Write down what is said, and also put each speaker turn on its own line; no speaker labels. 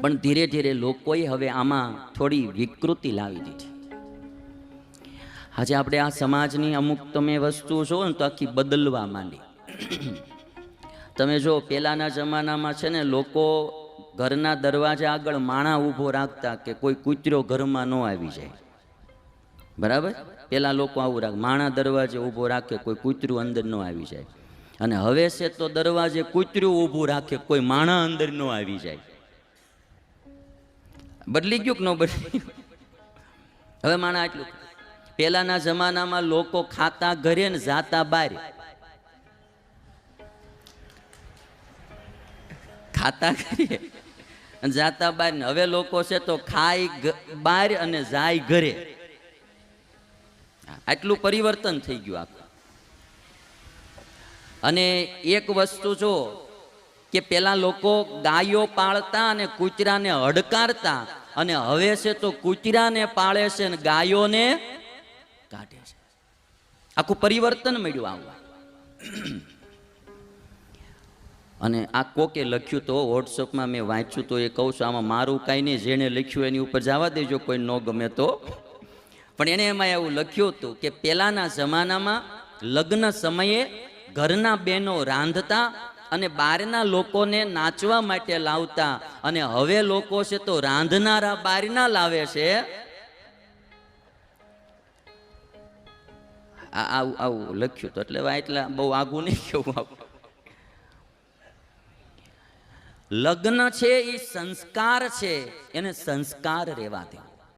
પણ ધીરે ધીરે લોકોએ હવે આમાં થોડી વિકૃતિ લાવી દીધી. આજે આપણે આ સમાજની અમુક તમે વસ્તુઓ જો ને તો આખી બદલવા માંડી. તમે જો પહેલાંના જમાનામાં છે ને લોકો ઘરના દરવાજા આગળ માણા ઊભો રાખતા કે કોઈ કૂતરો ઘરમાં ન આવી જાય. બરાબર? પેલા લોકો આવું રાખ, માણા દરવાજે ઊભો રાખે, કોઈ કૂતરું અંદર ન આવી જાય. અને હવે છે તો દરવાજે કૂતરું ઊભું રાખે, કોઈ માણા અંદર ન આવી જાય. બદલી ગયું કે ન બદલી હવે માણા આટલું પેલાના જમાનામાં લોકો ખાતા ઘરે ને જાતા બાર. ખાતા ઘરે જાતા બાર ને. હવે લોકો છે તો ખાય બાર અને જાય ઘરે. આટલું પરિવર્તન થઈ ગયું આખું. અને એક વસ્તુ જો કે પેલા લોકો ગાયો પાળતા અને કૂતરાને હડકારતા. અને હવે છે તો કૂતરાને પાળે છે અને ગાયોને કાઢે છે. આખું પરિવર્તન મળ્યું આવું. અને આ કોકે લખ્યું તો વોટ્સઅપમાં મેં વાંચ્યું તો એ કહું છું, આમાં મારું કાંઈ નહીં, જેણે લખ્યું એની ઉપર જવા દેજો, કોઈ ન ગમે તો. પણ એને એમાં એવું લખ્યું હતું કે પહેલાંના જમાનામાં લગ્ન સમયે ઘરના બહેનો રાંધતા અને બહારના લોકોને નાચવા માટે લાવતા. અને હવે લોકો છે તો રાંધનારા બહારના લાવે છે. આવું આવું લખ્યું તો એટલે એટલા બહુ આગું નહીં કેવું આવું. લગ્ન છે એ સંસ્કાર છે. એને સંસ્કાર રહેવા દે.